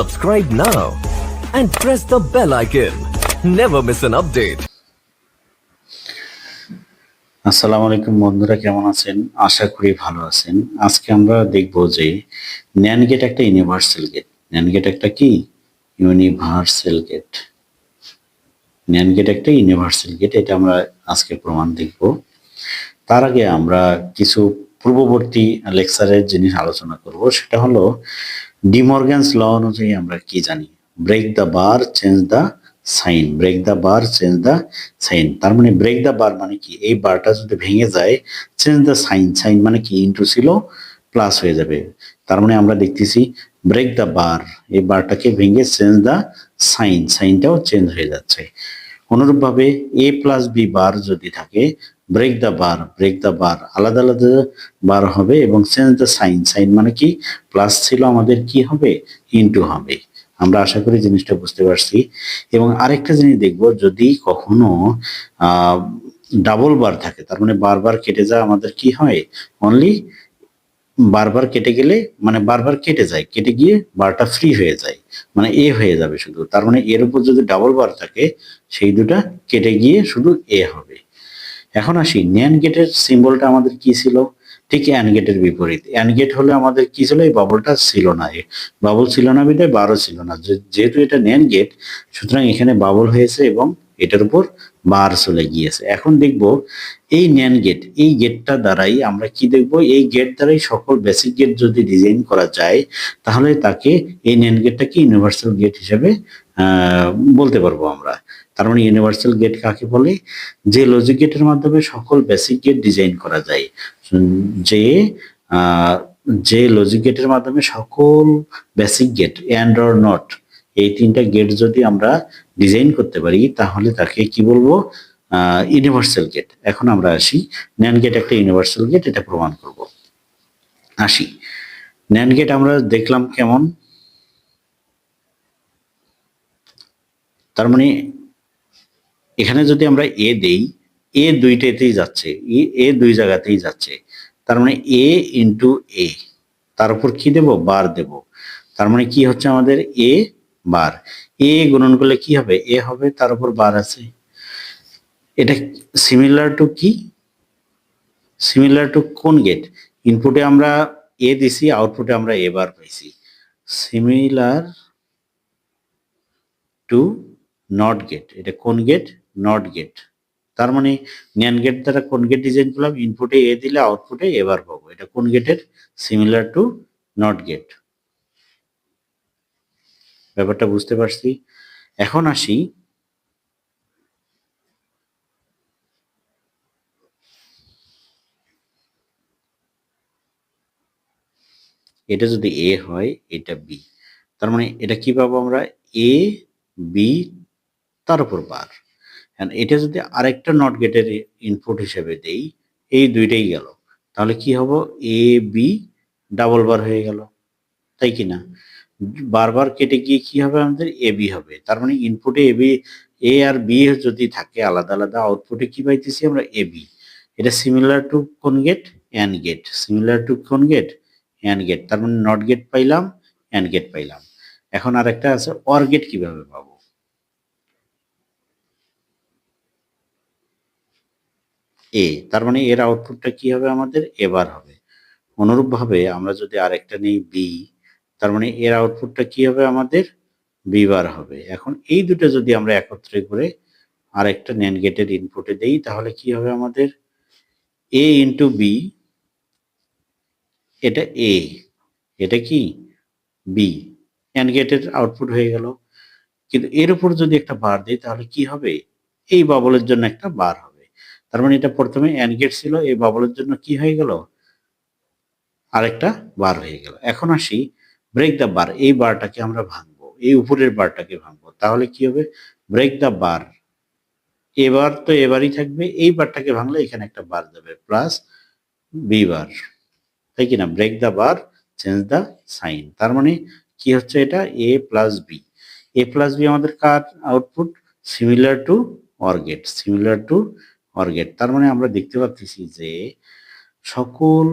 Subscribe now and press the bell icon. Never miss an update. আসসালামু আলাইকুম বন্ধুরা, কেমন আছেন? আশা করি ভালো আছেন। আজকে আমরা দেখব যে ন্যান গেট একটা ইউনিভার্সাল গেট ন্যান গেট একটা কি? ইউনিভার্সাল গেট ন্যান গেট একটা ইউনিভার্সাল গেট এটা আমরা আজকে প্রমাণ দেখব। তার আগে আমরা কিছু পূর্ববর্তী লেকচারের জিনিস আলোচনা করব। সেটা হলো ডিমর্গ্যানস ল অনুযায়ী আমরা কি জানি? Break the bar change the sign break the bar change the sign তার মানে ব্রেক দ্য বার মানে কি? এই বারটা যদি ভেঙে যায় চেঞ্জ দ্য সাইন সাইন মানে কি? ইন্টু ছিল প্লাস হয়ে যাবে। তার মানে আমরা দেখতেছি ব্রেক দ্য বার এই বারটাকে ভেঙে চেঞ্জ দ্য সাইন সাইনটাও চেঞ্জ হয়ে যাচ্ছে। অনুরূপভাবে এ প্লাস বি বার যদি থাকে break the bar break the bar আলাদা আলাদা বার হবে এবং চেঞ্জ দ্য সাইন সাইন মানে কি? প্লাস ছিল আমাদের কি হবে? ইনটু হবে। আমরা আশা করি জিনিসটা বুঝতে পারছি। এবং আরেকটা জিনিস দেখব, যদি কখনো ডাবল বার থাকে, তার মানে বারবার কেটে যায় আমাদের কি হয়? অনলি বারবার কেটে গেলে মানে বারবার কেটে যায়, কেটে গিয়ে বারটা ফ্রি হয়ে যায় মানে এ হয়ে যাবে শুধু। তার মানে এর উপর যদি ডাবল বার থাকে, সেই দুটা কেটে গিয়ে শুধু এ হবে। এখন আসি ন্যান গেটের সিম্বলটা আমাদের কি ছিল? ঠিক অ্যান গেটের বিপরীত। অ্যান গেট হলে আমাদের কি ছিল? এই বাবলটা ছিল না। এ বাবল ছিল না বিধায় বারো ছিল না। যেহেতু এটা ন্যান গেট সুতরাং এখানে বাবল হয়েছে এবং এটার উপর বার চলে গিয়েছে। এখন দেখব এই ন্যান গেট এই গেটটা দ্বারাই আমরা কি দেখব? এই গেট দ্বারাই সকল বেসিক গেট যদি ডিজাইন করা যায়, তাহলে তাকে এই ন্যান গেটটাকে ইউনিভার্সাল গেট হিসেবে বলতে পারব আমরা। তার মানে ইউনিভার্সাল গেট কাকে বলে? যে লজিক গেটের মাধ্যমে সকল বেসিক গেট ডিজাইন করা যায়। যে যে লজিক গেটের মাধ্যমে সকল basic gate and or not এই তিনটা গেট যদি আমরা ডিজাইন করতে পারি, তাহলে তাকে কি বলব? ইউনিভার্সাল গেট এখন আমরা আসি ন্যান গেট একটা ইউনিভার্সাল গেট এটা প্রমাণ করব। আসি। ন্যান গেট আমরা দেখলাম কেমন? তার মানে এখানে যদি আমরা এ দেই এ দুইটাতেই যাচ্ছে, এ- দুই জায়গাতেই যাচ্ছে। তার মানে এ ইন্টু এ তার উপর কি দেব? বার দেব। তার মানে কি হচ্ছে আমাদের? এ বার। এ গুণন করলে কি হবে? এ হবে, তার উপর বার আছে। এটা সিমিলার টু কি? সিমিলার টু কোন গেট ইনপুটে আমরা এ দিছি আউটপুটে আমরা এ বার পাইছি। সিমিলার টু নট গেট এটা কোন গেট নট গেট তার মানে ন্যান গেট দ্বারা কোন গেট ডিজাইন করলাম? ইনপুটে এ দিলে আউটপুটে এবার পাবো। এটা কোন গেটের সিমিলার টু নট গেট ব্যাপারটা বুঝতে পারছি। এখন আসি। এটা যদি এ হয়, এটা বি তার মানে এটা কি পাবো আমরা? এ বি তার উপর বার এটা যদি আরেকটা নট গেটের ইনপুট হিসেবে দেই, এই দুইটাই গেল। তাহলে কি হব? এ বি ডাবল বার হয়ে গেল। তাই কি না? বারবার কেটে গিয়ে কি হবে আমাদের? এ বি হবে। তার মানে ইনপুটে A B A R B যদি থাকে, আলাদা আলাদা আউটপুটে কি পাইতেছি আমরা? এ বি এটা সিমিলার টু কোন gate and gate similar to কোন গেট অ্যান গেট তার মানে নট গেট পাইলাম অ্যান গেট পাইলাম। এখন আরেকটা আছে অর গেট কীভাবে পাবো? এ তার মানে এর আউটপুটটা কি হবে আমাদের? এবার হবে। অনুরূপভাবে আমরা যদি আরেকটা নেই বি তার মানে এর আউটপুটটা কি হবে আমাদের? বি বার হবে। এখন এই দুটো যদি আমরা একত্রে করে আরেকটা ন্যান গেটের ইনপুটে দেই, তাহলে কি হবে আমাদের? এ ইন্টু বি এটা এ এটা কি? বি অ্যান্ড গেটের আউটপুট হয়ে গেল। কিন্তু এর উপর যদি একটা বার দিই, তাহলে কি হবে? এই বাবলের জন্য একটা বার হবে। তার মানে এটা প্রথমে অ্যান্ড গেট ছিল, এই বাবলের জন্য কি হয়ে গেল? আরেকটা বার হয়ে গেল। এখন আসি ব্রেক দ্য বার এই বারটাকে আমরা ভাঙবো, এই উপরের বারটাকে ভাঙবো, তাহলে কি হবে? ব্রেক দ্য বার এবার তো এবারই থাকবে, এই বারটাকে ভাঙলে এখানে একটা বার যাবে প্লাস বি বার তাই কিনা? Break the bar change the sign তার মানে কি হচ্ছে এটা? A plus B A plus B আমাদের কার output similar to or gate similar to or gate তার মানে আমরা দেখতে পাচ্ছি যে সকল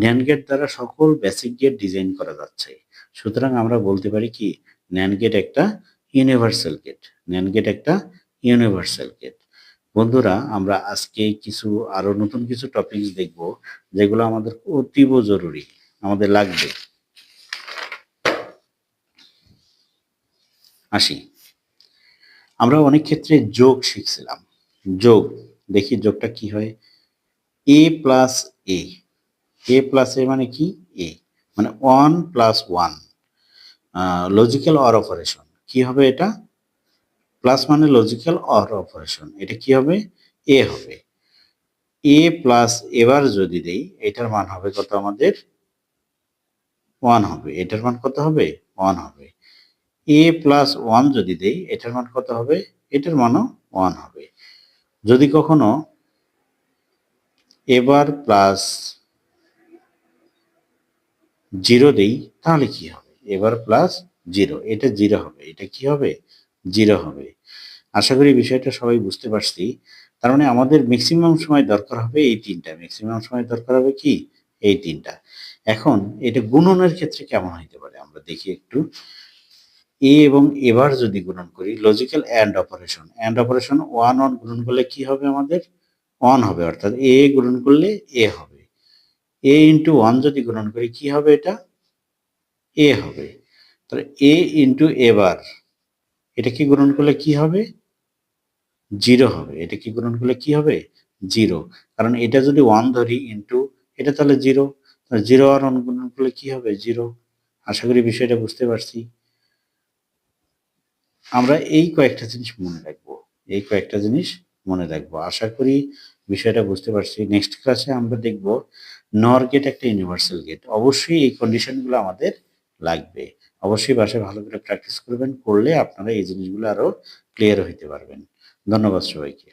ন্যান গেট দ্বারা সকল বেসিক গেট ডিজাইন করা যাচ্ছে। সুতরাং আমরা বলতে পারি কি ন্যান গেট একটা ইউনিভার্সাল গেট ন্যান গেট একটা ইউনিভার্সাল গেট বন্ধুরা, আমরা আজকে কিছু, আরও নতুন কিছু টপিকস দেখব, যেগুলো আমাদের অতীব জরুরি, আমাদের লাগবে। আসি। আমরা অনেক ক্ষেত্রে যোগ শিখছিলাম। যোগ, দেখি যোগটা কি হয়? এ প্লাস এ এ প্লাস এ মানে কি? এ মানে one plus one logical or operation কি হবে এটা? প্লাস মানে লজিক্যাল অর অপারেশন এটা কি হবে? এ হবে. এ প্লাস এবার যদি দেই, এটার মান হবে কত আমাদের? ওয়ান হবে। এটার মান কত হবে? ওয়ান হবে। এ প্লাস ওয়ান যদি দেই, এটার মান কত হবে? এটার মানও ওয়ান হবে। যদি কখনো এবার প্লাস জিরো দেই, তাহলে কি হবে? এবার প্লাস জিরো, এটা জিরো হবে, এটা কি হবে? জিরো হবে। আশা করি বিষয়টা সবাই বুঝতে পারছি। তার মানে আমাদের ম্যাক্সিমাম সময় দরকার হবে এই তিনটা। ম্যাক্সিমাম সময় দরকার হবে কি? এই তিনটা। এখন এটা গুণনের ক্ষেত্রে কেমন হইতে পারে? আমরা দেখি একটু। এ এবং এবার যদি গুণন করি logical and operation and operation one one গুণন করলে কি হবে আমাদের? ওয়ান হবে। অর্থাৎ এ গুণন করলে এ হবে। এ ইন্টু ওয়ান যদি গুণন করি, কি হবে এটা? এ হবে। তাহলে এ ইন্টু এবার এটা কি গুণন করলে কি হবে? জিরো হবে। এটা কি গুণন করলে কি হবে? জিরো। কারণ এটা যদি ওয়ান ধরি ইন্টু এটা তাহলে জিরো। জিরো আর ওয়ান গুণন করলে কি হবে? জিরো। আশা করি বিষয়টা বুঝতে পারছি। আমরা এই কয়েকটা জিনিস মনে রাখব। এই কয়েকটা জিনিস মনে রাখব। আশা করি বিষয়টা বুঝতে পারছি। নেক্সট ক্লাসে আমরা দেখব নর গেট একটা ইউনিভার্সাল গেট অবশ্যই এই কন্ডিশনগুলো আমাদের লাগবে। অবশ্যই বাসায় ভালো করে প্র্যাকটিস করবেন, করলে আপনারা এই জিনিসগুলো আরও ক্লিয়ার হইতে পারবেন। ধন্যবাদ সবাইকে।